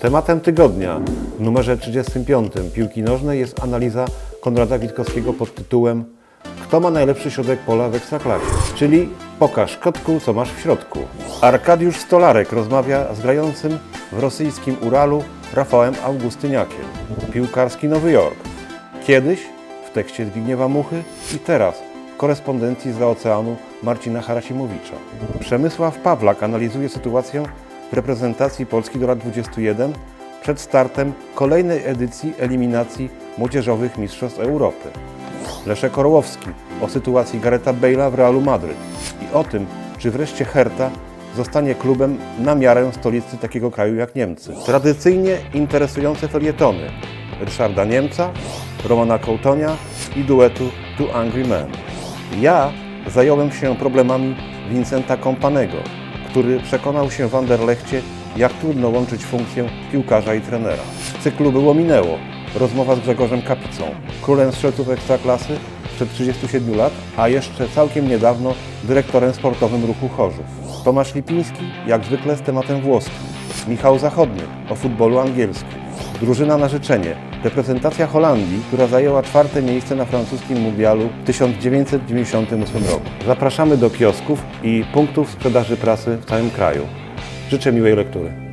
Tematem tygodnia w numerze 35 piłki nożnej jest analiza Konrada Witkowskiego pod tytułem Kto ma najlepszy środek pola w Ekstraklasie? Czyli pokaż kotku, co masz w środku. Arkadiusz Stolarek rozmawia z grającym w rosyjskim Uralu Rafałem Augustyniakiem. Piłkarski Nowy Jork. Kiedyś w tekście Zbigniewa Muchy i teraz w korespondencji z oceanu Marcina Harasimowicza. Przemysław Pawlak analizuje sytuację reprezentacji Polski do lat 21 przed startem kolejnej edycji eliminacji młodzieżowych Mistrzostw Europy. Leszek Orłowski o sytuacji Gareta Bale'a w Realu Madryt i o tym, czy wreszcie Hertha zostanie klubem na miarę stolicy takiego kraju jak Niemcy. Tradycyjnie interesujące felietony Ryszarda Niemca, Romana Kołtonia i duetu Two Angry Men. Ja zająłem się problemami Vincenta Kompanego, który przekonał się w Anderlechcie, jak trudno łączyć funkcję piłkarza i trenera. W cyklu było minęło. Rozmowa z Grzegorzem Kapicą, królem strzelców Ekstraklasy sprzed 37 lat, a jeszcze całkiem niedawno dyrektorem sportowym ruchu Chorzów. Tomasz Lipiński, jak zwykle z tematem włoskim. Michał Zachodny o futbolu angielskim. Drużyna na życzenie. Reprezentacja Holandii, która zajęła czwarte miejsce na francuskim mundialu w 1998 roku. Zapraszamy do kiosków i punktów sprzedaży prasy w całym kraju. Życzę miłej lektury.